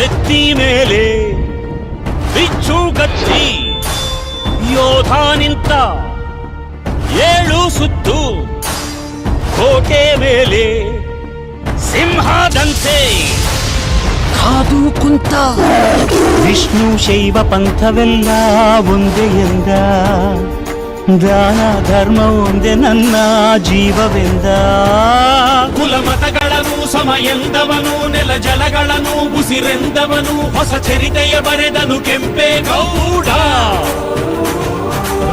ನೆತ್ತಿ ಮೇಲೆ ಬಿಚ್ಚು ಗಚ್ಚಿ ಯೋಧ ನಿಂತ ಏಳು ಸುತ್ತು ಕೋಟೆ ಮೇಲೆ ಸಿಂಹದಂತೆ ಕಾದು ಕುಂತ ವಿಷ್ಣು ಶೈವ ಪಂಥವೆಲ್ಲ ಒಂದೇ ಎಂದ ದಾನ ಧರ್ಮ ಒಂದೇ ನನ್ನ ಜೀವವೆಂದ ಕುಲಮತಗಳನ್ನು ಸಮ ಎಂದವನು ನೆಲ ಜಲಗಳನ್ನು ಉಸಿರೆಂದವನು ಹೊಸ ಚರಿತೆಯ ಬರೆದನು ಕೆಂಪೇಗೌಡ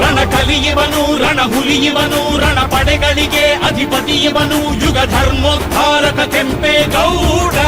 ರಣ ಕಲಿಯುವನು ರಣ ಹುಲಿಯುವನು ರಣ ಪಡೆಗಳಿಗೆ ಅಧಿಪತಿಯವನು ಯುಗ ಧರ್ಮೋದ್ಧಾರಕ ಕೆಂಪೇಗೌಡ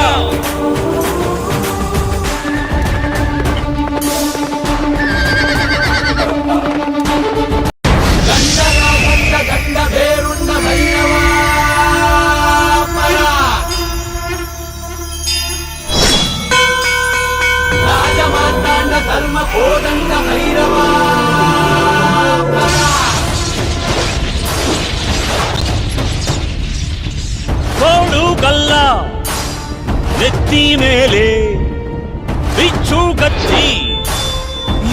ಗಚ್ಚಿ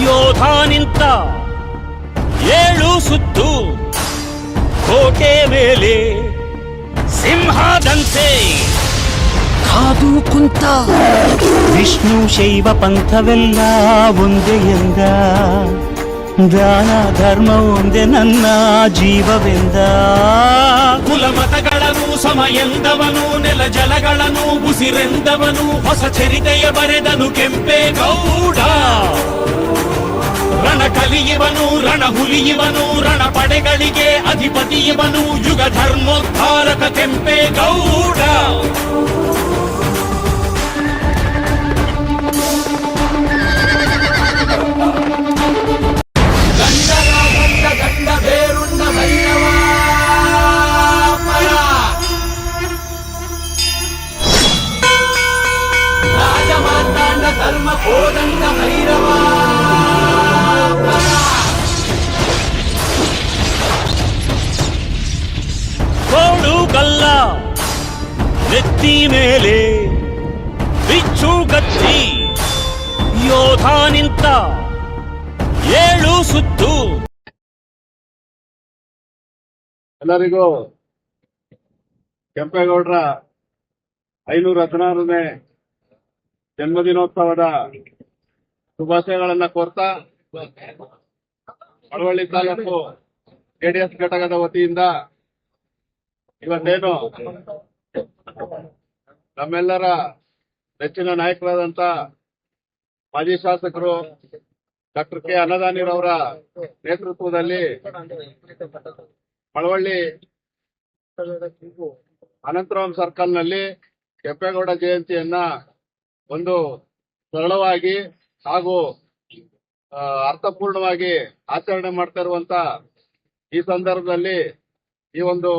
ಯೋಧ ನಿಂತ ಏಳು ಸುತ್ತು. ಕೋಟೆ ಮೇಲೆ ಸಿಂಹದಂತೆ. ಕಾದು ಕುಂತ. ವಿಷ್ಣು ಶೈವ ಪಂಥವೆಲ್ಲ ಒಂದೇ ಎಂದ. ದಾನ ಧರ್ಮ ಒಂದೇ ನನ್ನ ಜೀವವೆಂದ. ಕುಲಮತಗಳನ್ನು ಸಮ ಎಂದವನು ನೆಲ ಜಲಗಳನ್ನು ಉಸಿರೆಂದವನು ಹೊಸ ಚರಿತೆಯ ಬರೆದನು ಕೆಂಪೇಗೌಡ ರಣ ಕಲಿಯುವನು ರಣ ಹುಲಿಯುವನು ರಣ ಪಡೆಗಳಿಗೆ ಅಧಿಪತಿಯವನು ಯುಗ ಧರ್ಮೋದ್ಧಾರಕ ಕೆಂಪೇಗೌಡ ನಿಂತ ಏಳು ಸುತ್ತು. ಎಲ್ಲರಿಗೂ ಕೆಂಪೇಗೌಡರ ಐನೂರ ಹದಿನಾರನೇ ಜನ್ಮದಿನೋತ್ಸವದ ಶುಭಾಶಯಗಳನ್ನ ಕೋರ್ತಾ ಮಳವಳ್ಳಿ ತಾಲೂಕು ಜೆಡಿಎಸ್ ಘಟಕದ ವತಿಯಿಂದ ಇವತ್ತೇನು ನಮ್ಮೆಲ್ಲರ ನೆಚ್ಚಿನ ನಾಯಕರಾದಂತ ಮಾಜಿ ಶಾಸಕರು ಡಾಕ್ಟರ್ ಕೆ ಅನ್ನದಾನಿರವರ ನೇತೃತ್ವದಲ್ಲಿ ಮಳವಳ್ಳಿ ಅನಂತರಾಮ್ ಸರ್ಕಲ್ನಲ್ಲಿ ಕೆಂಪೇಗೌಡ ಜಯಂತಿಯನ್ನ ಒಂದು ಸರಳವಾಗಿ ಹಾಗೂ ಅರ್ಥಪೂರ್ಣವಾಗಿ ಆಚರಣೆ ಮಾಡ್ತಾ ಇರುವಂತ ಈ ಸಂದರ್ಭದಲ್ಲಿ ಈ ಒಂದು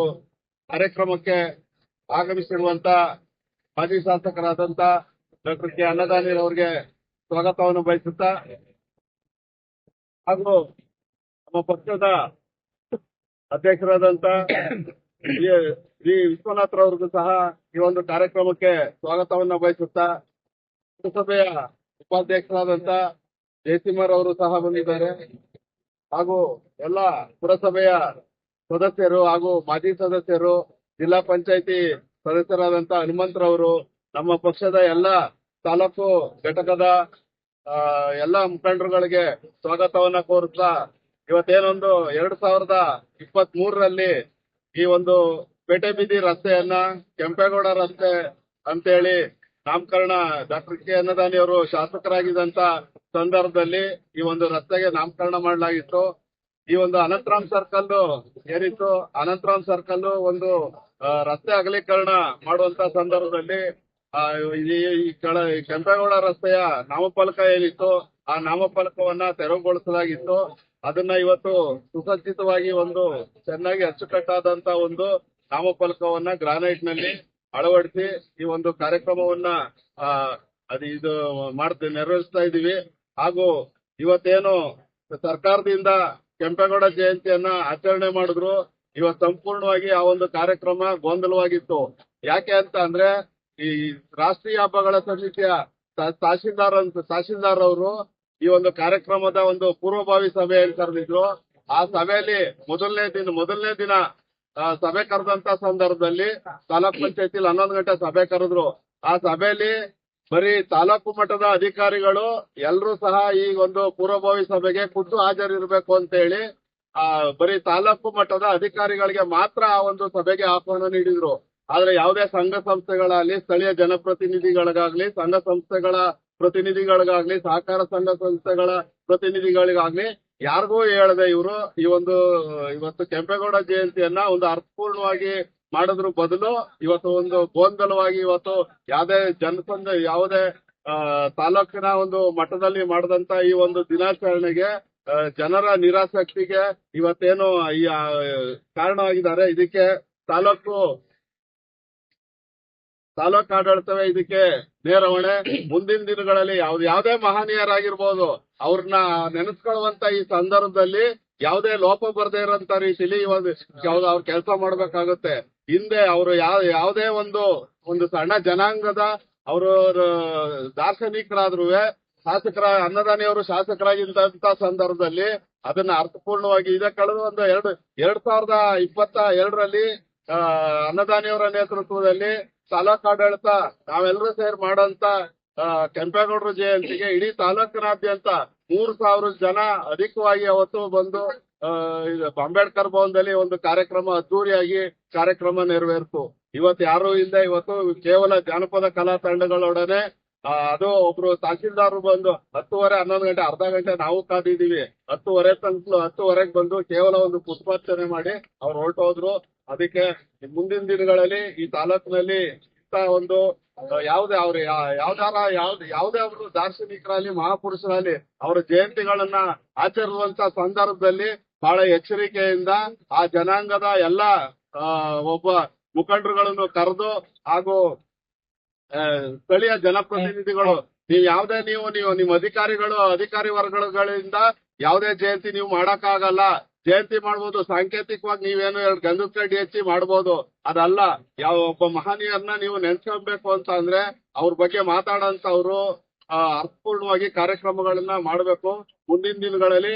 ಕಾರ್ಯಕ್ರಮಕ್ಕೆ ಆಗಮಿಸಿರುವಂತ ಮಾಜಿ ಶಾಸಕರಾದಂತ ಡಾಕ್ಟರ್ ಕೆ ಅನ್ನದಾನಿರವರಿಗೆ ಸ್ವಾಗತವನ್ನು ಬಯಸುತ್ತಾ ಹಾಗೂ ನಮ್ಮ ಪಕ್ಷದ ಅಧ್ಯಕ್ಷರಾದಂತ ಶ್ರೀ- ವಿಶ್ವನಾಥ್ ವಿಶ್ವನಾಥ್ರವ್ರಿಗೂ ಸಹ ಈ ಒಂದು ಕಾರ್ಯಕ್ರಮಕ್ಕೆ ಸ್ವಾಗತವನ್ನ ಬಯಸುತ್ತಾ ಪುರಸಭೆಯ ಉಪಾಧ್ಯಕ್ಷರಾದಂತ ಜಯಸಿಂಹರ್ ಅವರು ಸಹ ಬಂದಿದ್ದಾರೆ. ಹಾಗೂ ಎಲ್ಲ ಪುರಸಭೆಯ ಸದಸ್ಯರು ಹಾಗೂ ಮಾಜಿ ಸದಸ್ಯರು, ಜಿಲ್ಲಾ ಪಂಚಾಯತಿ ಸದಸ್ಯರಾದಂತ ಹನುಮಂತರವರು, ನಮ್ಮ ಪಕ್ಷದ ಎಲ್ಲ ತಾಲೂಕು ಘಟಕದ ಎಲ್ಲ ಮುಖಂಡರುಗಳಿಗೆ ಸ್ವಾಗತವನ್ನ ಕೋರುತ್ತಾ ಇವತ್ತೇನೊಂದು ಎರಡ್ ಸಾವಿರದ ಇಪ್ಪತ್ತ್ ಮೂರರಲ್ಲಿ ಈ ಒಂದು ಪೇಟೆ ಬೀದಿ ರಸ್ತೆಯನ್ನ ಕೆಂಪೇಗೌಡ ರಸ್ತೆ ಅಂತೇಳಿ ನಾಮಕರಣ ಡಾಕ್ಟರ್ ಕೆ ಅನ್ನದಾನಿ ಅವರು ಶಾಸಕರಾಗಿದ್ದಂತ ಸಂದರ್ಭದಲ್ಲಿ ಈ ಒಂದು ರಸ್ತೆಗೆ ನಾಮಕರಣ ಮಾಡಲಾಗಿತ್ತು. ಈ ಒಂದು ಅನಂತರಾಮ್ ಸರ್ಕಲ್ ಏನಿತ್ತು? ಅನಂತರಾಮ್ ಸರ್ಕಲ್ ಒಂದು ರಸ್ತೆ ಅಗಲೀಕರಣ ಮಾಡುವಂತ ಸಂದರ್ಭದಲ್ಲಿ ಆ, ಈ ಕಳ ಕೆಂಪೇಗೌಡ ರಸ್ತೆಯ ನಾಮಫಲಕ ಏನಿತ್ತು ಆ ನಾಮಫಲಕವನ್ನ ತೆರವುಗೊಳಿಸಲಾಗಿತ್ತು. ಅದನ್ನ ಇವತ್ತು ಸುಸಜ್ಜಿತವಾಗಿ ಒಂದು ಚೆನ್ನಾಗಿ ಅಚ್ಚುಕಟ್ಟಾದಂತ ಒಂದು ನಾಮಫಲಕವನ್ನ ಗ್ರಾನೈಟ್ನಲ್ಲಿ ಅಳವಡಿಸಿ ಈ ಒಂದು ಕಾರ್ಯಕ್ರಮವನ್ನ ಅದು ಇದು ಮಾಡ್ತೀವಿ ನೆರವೇರಿಸ್ತಾ ಇದೀವಿ ಹಾಗೂ ಇವತ್ತೇನು ಸರ್ಕಾರದಿಂದ ಕೆಂಪೇಗೌಡ ಜಯಂತಿಯನ್ನ ಆಚರಣೆ ಮಾಡಿದ್ರು ಇವತ್ತು ಸಂಪೂರ್ಣವಾಗಿ ಆ ಒಂದು ಕಾರ್ಯಕ್ರಮ ಗೊಂದಲವಾಗಿತ್ತು. ಯಾಕೆ ಅಂತ ಅಂದ್ರೆ ಈ ರಾಷ್ಟ್ರೀಯ ಹಬ್ಬಗಳ ಸಮಿತಿಯ ತಹಶೀಲ್ದಾರ್ ಅಂತ, ತಹಶೀಲ್ದಾರ್ ಅವರು ಈ ಒಂದು ಕಾರ್ಯಕ್ರಮದ ಒಂದು ಪೂರ್ವಭಾವಿ ಸಭೆಯಲ್ಲಿ ಕರೆದಿದ್ರು. ಆ ಸಭೆಯಲ್ಲಿ ಮೊದಲನೇ ದಿನ ಮೊದಲನೇ ದಿನ ಸಭೆ ಕರೆದಂತ ಸಂದರ್ಭದಲ್ಲಿ ತಾಲೂಕ್ ಪಂಚಾಯತಿಲಿ ಹನ್ನೊಂದು ಗಂಟೆ ಸಭೆ ಕರೆದ್ರು. ಆ ಸಭೆಯಲ್ಲಿ ಬರೀ ತಾಲೂಕು ಮಟ್ಟದ ಅಧಿಕಾರಿಗಳು ಎಲ್ಲರೂ ಸಹ ಈ ಒಂದು ಪೂರ್ವಭಾವಿ ಸಭೆಗೆ ಖುದ್ದು ಹಾಜರಿರಬೇಕು ಅಂತ ಹೇಳಿ, ಆ, ಬರೀ ತಾಲೂಕು ಮಟ್ಟದ ಅಧಿಕಾರಿಗಳಿಗೆ ಮಾತ್ರ ಆ ಒಂದು ಸಭೆಗೆ ಆಹ್ವಾನ ನೀಡಿದ್ರು. ಆದ್ರೆ ಯಾವುದೇ ಸಂಘ ಸಂಸ್ಥೆಗಳಾಗ್ಲಿ, ಸ್ಥಳೀಯ ಜನಪ್ರತಿನಿಧಿಗಳಿಗಾಗ್ಲಿ, ಸಂಘ ಸಂಸ್ಥೆಗಳ ಪ್ರತಿನಿಧಿಗಳಿಗಾಗ್ಲಿ, ಸಹಕಾರ ಸಂಘ ಸಂಸ್ಥೆಗಳ ಪ್ರತಿನಿಧಿಗಳಿಗಾಗ್ಲಿ, ಯಾರಿಗೂ ಹೇಳದೆ ಇವರು ಈ ಒಂದು, ಇವತ್ತು ಕೆಂಪೇಗೌಡ ಜಯಂತಿಯನ್ನ ಒಂದು ಅರ್ಥಪೂರ್ಣವಾಗಿ ಮಾಡಿದ್ರು ಬದಲು, ಇವತ್ತು ಒಂದು ಗೋಂದಲವಾಗಿ ಇವತ್ತು ಯಾವುದೇ ಜನಸಂಘ, ಯಾವುದೇ ತಾಲೂಕಿನ ಒಂದು ಮಠದಲ್ಲಿ ಮಾಡಿದಂತ ಈ ಒಂದು ದಿನಾಚರಣೆಗೆ ಜನರ ನಿರಾಸಕ್ತಿಗೆ ಇವತ್ತೇನು ಈ ಕಾರಣವಾಗಿದ್ದಾರೆ. ಇದಕ್ಕೆ ತಾಲೂಕು ತಾಲೂಕು ಆಡಳಿತವೇ ಇದಕ್ಕೆ ನೇರ ಹೊಣೆ ಮುಂದಿನ ದಿನಗಳಲ್ಲಿ ಯಾವ್ದು ಯಾವ್ದೇ ಮಹನೀಯರಾಗಿರ್ಬೋದು ಅವ್ರನ್ನ ನೆನೆಸ್ಕೊಳ್ಳುವಂತ ಈ ಸಂದರ್ಭದಲ್ಲಿ ಯಾವ್ದೇ ಲೋಪ ಬರದೇ ಇರೋಂತ ರೀತಿಲಿ ಒಂದು ಯಾವ್ದು ಅವ್ರು ಕೆಲಸ ಮಾಡ್ಬೇಕಾಗುತ್ತೆ. ಹಿಂದೆ ಅವರು ಯಾವ ಯಾವ್ದೇ ಒಂದು ಒಂದು ಸಣ್ಣ ಜನಾಂಗದ ಅವರು ದಾರ್ಶನಿಕರಾದ್ರು ಶಾಸಕರ ಅನ್ನದಾನಿಯವರು ಶಾಸಕರಾಗಿದ್ದಂತ ಸಂದರ್ಭದಲ್ಲಿ ಅದನ್ನ ಅರ್ಥಪೂರ್ಣವಾಗಿ ಇದೇ ಕಳೆದ ಒಂದು ಎರಡು ಎರಡ್ ಸಾವಿರದ ಇಪ್ಪತ್ತ ಎರಡರಲ್ಲಿ ಅನ್ನದಾನಿಯವರ ನೇತೃತ್ವದಲ್ಲಿ ತಾಲೂಕು ಆಡಳಿತ ನಾವೆಲ್ಲರೂ ಸೇರಿ ಮಾಡೋಂತ ಕೆಂಪೇಗೌಡರ ಜಯಂತಿಗೆ ಇಡೀ ತಾಲೂಕಿನಾದ್ಯಂತ ಮೂರು ಸಾವಿರ ಜನ ಅಧಿಕವಾಗಿ ಅವತ್ತು ಬಂದು ಅಂಬೇಡ್ಕರ್ ಭವನದಲ್ಲಿ ಒಂದು ಕಾರ್ಯಕ್ರಮ, ಅದ್ದೂರಿಯಾಗಿ ಕಾರ್ಯಕ್ರಮ ನೆರವೇರಿತು. ಇವತ್ತು ಯಾರು ಇಲ್ಲ, ಇವತ್ತು ಕೇವಲ ಜಾನಪದ ಕಲಾ ತಂಡಗಳೊಡನೆ ಅದು ಒಬ್ರು ತಹಸೀಲ್ದಾರ್ ಬಂದು ಹತ್ತುವರೆ ಹನ್ನೊಂದು ಗಂಟೆ, ಅರ್ಧ ಗಂಟೆ ನಾವು ಕಾದಿದೀವಿ ಹತ್ತುವರೆ ತನಕ, ಹತ್ತುವರೆಗೆ ಬಂದು ಕೇವಲ ಒಂದು ಪುಷ್ಪಾರ್ಚನೆ ಮಾಡಿ ಅವ್ರು ಹೊರಟೋದ್ರು. ಅದಕ್ಕೆ ಮುಂದಿನ ದಿನಗಳಲ್ಲಿ ಈ ತಾಲೂಕಿನಲ್ಲಿ ಇಂತ ಒಂದು ಯಾವುದೇ ಅವ್ರ ಯಾವ್ದಾರ, ಯಾವ್ದು, ಯಾವುದೇ ಅವರು ದಾರ್ಶನಿಕರಲ್ಲಿ, ಮಹಾಪುರುಷರಲ್ಲಿ ಅವರ ಜಯಂತಿಗಳನ್ನ ಆಚರಿಸುವಂತ ಸಂದರ್ಭದಲ್ಲಿ ಬಹಳ ಎಚ್ಚರಿಕೆಯಿಂದ ಆ ಜನಾಂಗದ ಎಲ್ಲ ಒಬ್ಬ ಮುಖಂಡರುಗಳನ್ನು ಕರೆದು ಹಾಗೂ ಸ್ಥಳೀಯ ಜನಪ್ರತಿನಿಧಿಗಳು, ನೀವು ಯಾವ್ದೇ, ನೀವು ನೀವು ನಿಮ್ಮ ಅಧಿಕಾರಿಗಳು, ಅಧಿಕಾರಿ ವರ್ಗಗಳಿಂದ ಯಾವುದೇ ಜಯಂತಿ ನೀವು ಮಾಡಕ್ಕಾಗಲ್ಲ. ಜಯಂತಿ ಮಾಡ್ಬೋದು, ಸಾಂಕೇತಿಕವಾಗಿ ನೀವೇನು ಎರಡು ಗಂಧದ ಕಡ್ಡಿ ಹೆಚ್ಚಿ ಮಾಡ್ಬೋದು. ಅದಲ್ಲ, ಯಾವ ಒಬ್ಬ ಮಹನೀಯರನ್ನ ನೀವು ನೆನ್ಸ್ಕೊಬೇಕು ಅಂತ ಅಂದ್ರೆ ಅವ್ರ ಬಗ್ಗೆ ಮಾತಾಡಂತ ಅವರು ಅರ್ಥಪೂರ್ಣವಾಗಿ ಕಾರ್ಯಕ್ರಮಗಳನ್ನ ಮಾಡಬೇಕು. ಮುಂದಿನ ದಿನಗಳಲ್ಲಿ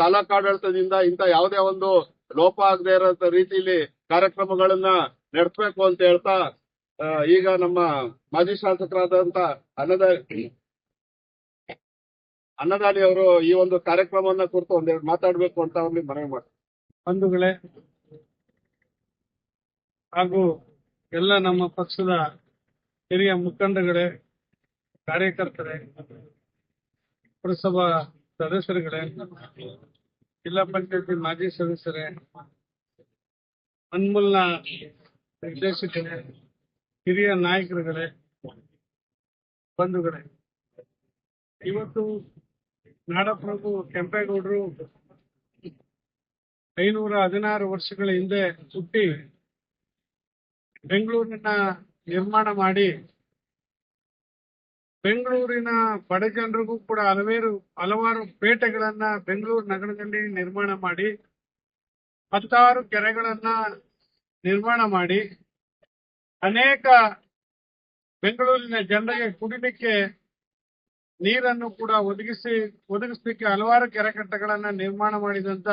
ತಾಲೂಕು ಆಡಳಿತದಿಂದ ಇಂತ ಯಾವುದೇ ಒಂದು ಲೋಪ ಆಗದೆ ಇರೋ ರೀತಿಯಲ್ಲಿ ಕಾರ್ಯಕ್ರಮಗಳನ್ನ ನಡೆಸಬೇಕು ಅಂತ ಹೇಳ್ತಾ ಈಗ ನಮ್ಮ ಮಾಜಿ ಶಾಸಕರಾದಂತ ಅನ್ನದ ಅನ್ನದಾನಿ ಅವರು ಈ ಒಂದು ಕಾರ್ಯಕ್ರಮವನ್ನ ಕುರಿತು ಒಂದೆರಡು ಮಾತಾಡಬೇಕು ಅಂತ ಅವ್ರಿಗೆ ಮನವಿ ಮಾಡ್ತಾರೆ. ಬಂಧುಗಳೇ, ಹಾಗೂ ಎಲ್ಲ ನಮ್ಮ ಪಕ್ಷದ ಹಿರಿಯ ಮುಖಂಡಗಳೇ, ಕಾರ್ಯಕರ್ತರೇ, ಪುರಸಭಾ ಸದಸ್ಯರುಗಳೇ, ಜಿಲ್ಲಾ ಪಂಚಾಯತಿ ಮಾಜಿ ಸದಸ್ಯರೇ ಅನ್ಮೂಲ್ನ ನಿರ್ದೇಶಕರೇ, ಹಿರಿಯ ನಾಯಕರುಗಳೇ, ಬಂಧುಗಳೇ, ಇವತ್ತು ನಾಡಪ್ರಭು ಕೆಂಪೇಗೌಡರು ಐನೂರ ಹದಿನಾರು ವರ್ಷಗಳ ಹಿಂದೆ ಹುಟ್ಟಿ ಬೆಂಗಳೂರಿನ ನಿರ್ಮಾಣ ಮಾಡಿ ಬೆಂಗಳೂರಿನ ಬಡ ಜನರಿಗೂ ಕೂಡ ಹಲವೇರು, ಹಲವಾರು ಪೇಟೆಗಳನ್ನ ಬೆಂಗಳೂರು ನಗರದಲ್ಲಿ ನಿರ್ಮಾಣ ಮಾಡಿ, ಹತ್ತಾರು ಕೆರೆಗಳನ್ನ ನಿರ್ಮಾಣ ಮಾಡಿ, ಅನೇಕ ಬೆಂಗಳೂರಿನ ಜನರಿಗೆ ಕುಡಿಲಿಕ್ಕೆ ನೀರನ್ನು ಕೂಡ ಒದಗಿಸಿ, ಒದಗಿಸಲಿಕ್ಕೆ ಹಲವಾರು ಕೆರೆಕಟ್ಟೆಗಳನ್ನ ನಿರ್ಮಾಣ ಮಾಡಿದಂತ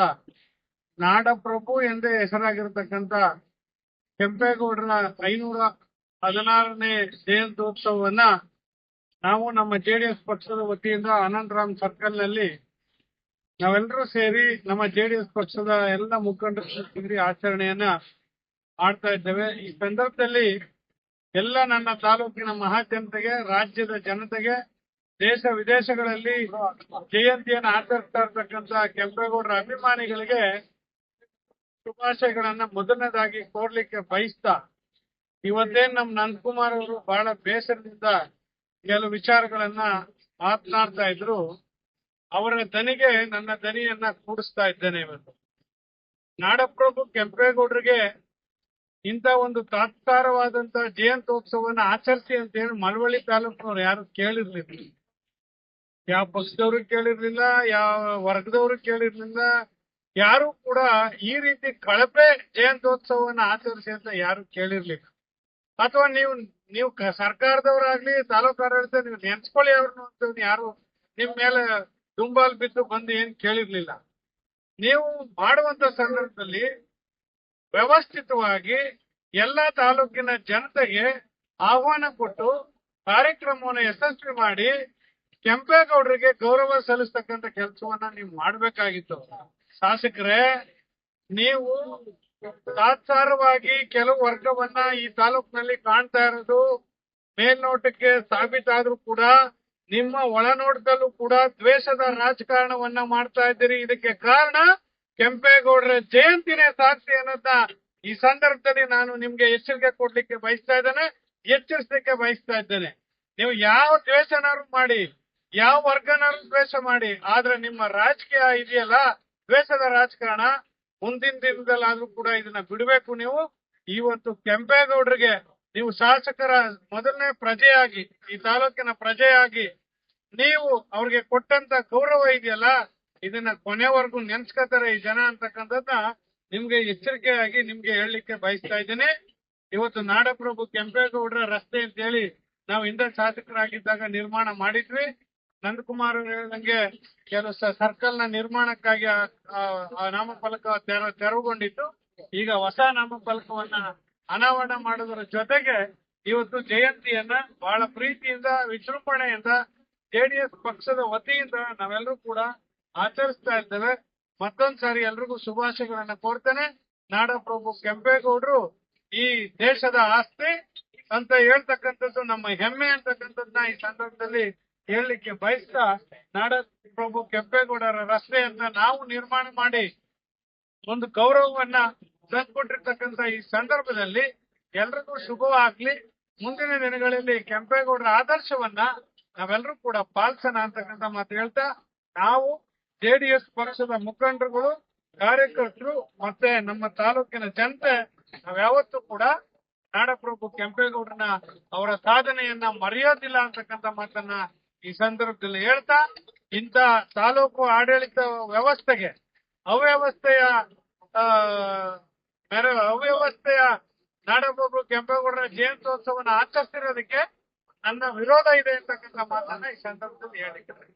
ನಾಡಪ್ರಭು ಎಂದೇ ಹೆಸರಾಗಿರ್ತಕ್ಕಂಥ ಕೆಂಪೇಗೌಡರ ಐನೂರ ಹದಿನಾರನೇ ಜಯಂತ್ಯೋತ್ಸವವನ್ನ ನಾವು ನಮ್ಮ ಜೆಡಿಎಸ್ ಪಕ್ಷದ ವತಿಯಿಂದ ಅನಂತರಾಮ್ ಸರ್ಕಲ್ನಲ್ಲಿ ನಾವೆಲ್ಲರೂ ಸೇರಿ ನಮ್ಮ ಜೆಡಿಎಸ್ ಪಕ್ಷದ ಎಲ್ಲ ಮುಖಂಡರು ಆಚರಣೆಯನ್ನ ಮಾಡ್ತಾ ಇದ್ದೇವೆ. ಈ ಸಂದರ್ಭದಲ್ಲಿ ಎಲ್ಲ ನನ್ನ ತಾಲೂಕಿನ ಮಹಾಜನತೆಗೆ, ರಾಜ್ಯದ ಜನತೆಗೆ ದೇಶ ವಿದೇಶಗಳಲ್ಲಿ ಜಯಂತಿಯನ್ನು ಆಚರಿಸ್ತಾ ಇರ್ತಕ್ಕಂಥ ಕೆಂಪೇಗೌಡರ ಅಭಿಮಾನಿಗಳಿಗೆ ಶುಭಾಶಯಗಳನ್ನ ಮೊದಲನೇದಾಗಿ ಕೋರ್ಲಿಕ್ಕೆ ಬಯಸ್ತಾ, ಇವತ್ತೇ ನಮ್ ನಂದಕುಮಾರ್ ಅವರು ಬಹಳ ಬೇಸರದಿಂದ ಕೆಲವು ವಿಚಾರಗಳನ್ನ ಮಾತನಾಡ್ತಾ ಇದ್ರು. ಅವರ ದನಿಗೆ ನನ್ನ ದನಿಯನ್ನ ಕೂಡಿಸ್ತಾ ಇದ್ದೇನೆ ಇವತ್ತು. ನಾಡಪ್ರಭು ಕೆಂಪೇಗೌಡರಿಗೆ ಇಂಥ ಒಂದು ತಾತ್ಕಾರವಾದಂತಹ ಜಯಂತ್ಯೋತ್ಸವನ್ನ ಆಚರಿಸಿ ಅಂತ ಹೇಳಿ ಮಳವಳ್ಳಿ ತಾಲೂಕಿನವ್ರು ಯಾರು ಕೇಳಿರ್ಲಿಲ್ಲ. ಯಾವ ಪಕ್ಷದವರು ಕೇಳಿರ್ಲಿಲ್ಲ, ಯಾವ ವರ್ಗದವರು ಕೇಳಿರ್ಲಿಲ್ಲ, ಯಾರು ಕೂಡ ಈ ರೀತಿ ಕಳಪೆ ಜಯಂತ್ಯೋತ್ಸವವನ್ನು ಆಚರಿಸಿ ಅಂತ ಯಾರು ಕೇಳಿರ್ಲಿಲ್ಲ. ಅಥವಾ ನೀವು ನೀವು ಸರ್ಕಾರದವರಾಗ್ಲಿ, ತಾಲೂಕು ಆಡಳಿತ, ನೀವು ನೆನ್ಸ್ಕೊಳ್ಳಿ ಅವ್ರನ್ನು ಅಂತ ಯಾರು ನಿಮ್ ಮೇಲೆ ದುಂಬಾಲ್ ಬಿದ್ದು ಬಂದು ಏನ್ ಕೇಳಿರ್ಲಿಲ್ಲ. ನೀವು ಮಾಡುವಂತ ಸಂದರ್ಭದಲ್ಲಿ ವ್ಯವಸ್ಥಿತವಾಗಿ ಎಲ್ಲಾ ತಾಲೂಕಿನ ಜನತೆಗೆ ಆಹ್ವಾನ ಕೊಟ್ಟು ಕಾರ್ಯಕ್ರಮವನ್ನು ಯಶಸ್ವಿ ಮಾಡಿ ಕೆಂಪೇಗೌಡರಿಗೆ ಗೌರವ ಸಲ್ಲಿಸ್ತಕ್ಕಂಥ ಕೆಲಸವನ್ನ ನೀವು ಮಾಡ್ಬೇಕಾಗಿತ್ತು. ಶಾಸಕರೇ, ನೀವು ತಾತ್ಸಾರವಾಗಿ ಕೆಲವು ವರ್ಗವನ್ನ ಈ ತಾಲೂಕಿನಲ್ಲಿ ಕಾಣ್ತಾ ಇರೋದು, ಮೇಲ್ನೋಟಕ್ಕೆ ಸಾಬೀತಾದ್ರೂ ಕೂಡ, ನಿಮ್ಮ ಒಳನೋಟದಲ್ಲೂ ಕೂಡ ದ್ವೇಷದ ರಾಜಕಾರಣವನ್ನ ಮಾಡ್ತಾ ಇದ್ದೀರಿ. ಇದಕ್ಕೆ ಕಾರಣ ಕೆಂಪೇಗೌಡರ ಜಯಂತಿನೇ ಸಾಕ್ಷಿ ಅನ್ನೋದನ್ನ ಈ ಸಂದರ್ಭದಲ್ಲಿ ನಾನು ನಿಮ್ಗೆ ಎಚ್ಚರಿಕೆ ಕೊಡ್ಲಿಕ್ಕೆ ಬಯಸ್ತಾ ಇದ್ದೇನೆ. ಎಚ್ಚರಿಸಲಿಕ್ಕೆ ಬಯಸ್ತಾ ಇದ್ದೇನೆ. ನೀವು ಯಾವ ದ್ವೇಷನಾದ್ರೂ ಮಾಡಿ ಯಾವ ವರ್ಗನಾರು ದ್ವೇಷ ಮಾಡಿ, ಆದ್ರೆ ನಿಮ್ಮ ರಾಜಕೀಯ ಇದೆಯಲ್ಲ, ದ್ವೇಷದ ರಾಜಕಾರಣ, ಮುಂದಿನ ದಿನದಲ್ಲಾದ್ರೂ ಕೂಡ ಇದನ್ನ ಬಿಡಬೇಕು ನೀವು. ಇವತ್ತು ಕೆಂಪೇಗೌಡರಿಗೆ ನೀವು ಶಾಸಕರ ಮೊದಲನೇ ಪ್ರಜೆಯಾಗಿ, ಈ ತಾಲೂಕಿನ ಪ್ರಜೆಯಾಗಿ ನೀವು ಅವ್ರಿಗೆ ಕೊಟ್ಟಂತ ಗೌರವ ಇದೆಯಲ್ಲ, ಇದನ್ನ ಕೊನೆವರೆಗೂ ನೆನ್ಸ್ಕೊತಾರೆ ಈ ಜನ ಅಂತಕ್ಕಂಥದ್ದ ನಿಮ್ಗೆ ಎಚ್ಚರಿಕೆಯಾಗಿ ನಿಮ್ಗೆ ಹೇಳಲಿಕ್ಕೆ ಬಯಸ್ತಾ ಇದ್ದೇನೆ. ಇವತ್ತು ನಾಡಪ್ರಭು ಕೆಂಪೇಗೌಡರ ರಸ್ತೆ ಅಂತ ಹೇಳಿ ನಾವು ಹಿಂದೆ ಶಾಸಕರಾಗಿದ್ದಾಗ ನಿರ್ಮಾಣ ಮಾಡಿದ್ವಿ. ನಂದಕುಮಾರ್ ಹೇಳಿದಂಗೆ ಕೆಲವು ಸರ್ಕಲ್ನ ನಿರ್ಮಾಣಕ್ಕಾಗಿ ಆ- ತೆರ, ತೆರವುಗೊಂಡಿತ್ತು. ಈಗ ಹೊಸ ನಾಮಫಲಕವನ್ನ ಅನಾವರಣ ಮಾಡೋದರ ಜೊತೆಗೆ ಇವತ್ತು ಜಯಂತಿಯನ್ನ ಬಹಳ ಪ್ರೀತಿಯಿಂದ, ವಿಜೃಂಭಣೆಯಿಂದ ಜೆಡಿಎಸ್ ಪಕ್ಷದ ವತಿಯಿಂದ ನಾವೆಲ್ಲರೂ ಕೂಡ ಆಚರಿಸ್ತಾ ಇದ್ದೇವೆ ಮತ್ತೊಂದ್ ಸಾರಿ ಎಲ್ರಿಗೂ ಶುಭಾಶಯಗಳನ್ನ ಕೋರ್ತೇನೆ. ನಾಡಪ್ರಭು ಕೆಂಪೇಗೌಡರು ಈ ದೇಶದ ಆಸ್ತಿ ಅಂತ ಹೇಳ್ತಕ್ಕಂಥದ್ದು ನಮ್ಮ ಹೆಮ್ಮೆ ಅಂತಕ್ಕಂಥದ್ದನ್ನ ಈ ಸಂದರ್ಭದಲ್ಲಿ ಹೇಳಲಿಕ್ಕೆ ಬಯಸ್ತಾ ನಾಡ ಪ್ರಭು ಕೆಂಪೇಗೌಡರ ರಸ್ತೆಯನ್ನ ನಾವು ನಿರ್ಮಾಣ ಮಾಡಿ ಒಂದು ಗೌರವವನ್ನ ತಂದ್ಕೊಟ್ಟಿರ್ತಕ್ಕಂತ ಈ ಸಂದರ್ಭದಲ್ಲಿ ಎಲ್ರಿಗೂ ಶುಭವಾಗ್ಲಿ. ಮುಂದಿನ ದಿನಗಳಲ್ಲಿ ಕೆಂಪೇಗೌಡರ ಆದರ್ಶವನ್ನ ನಾವೆಲ್ಲರೂ ಕೂಡ ಪಾಲಿಸೋಣ ಅಂತಕ್ಕಂಥ ಮಾತು ಹೇಳ್ತಾ, ನಾವು ಜೆಡಿಎಸ್ ಪಕ್ಷದ ಮುಖಂಡರುಗಳು, ಕಾರ್ಯಕರ್ತರು ಮತ್ತೆ ನಮ್ಮ ತಾಲೂಕಿನ ಜನತೆ, ನಾವ್ಯಾವತ್ತೂ ಕೂಡ ನಾಡಪ್ರಭು ಕೆಂಪೇಗೌಡರನ್ನ ಅವರ ಸಾಧನೆಯನ್ನ ಮರೆಯೋದಿಲ್ಲ ಅಂತಕ್ಕಂಥ ಮಾತನ್ನ ಈ ಸಂದರ್ಭದಲ್ಲಿ ಹೇಳ್ತಾ, ಇಂಥ ತಾಲೂಕು ಆಡಳಿತ ವ್ಯವಸ್ಥೆಗೆ ಅವ್ಯವಸ್ಥೆಯ ಅವ್ಯವಸ್ಥೆಯ ನಾಡಪ್ರಭು ಕೆಂಪೇಗೌಡರ ಜಯಂತ್ಯೋತ್ಸವನ ಆಚರಿಸಿರೋದಕ್ಕೆ ನನ್ನ ವಿರೋಧ ಇದೆ ಅಂತಕ್ಕಂಥ ಮಾತನ್ನ ಈ ಸಂದರ್ಭದಲ್ಲಿ ಹೇಳಿದ್ದಾರೆ.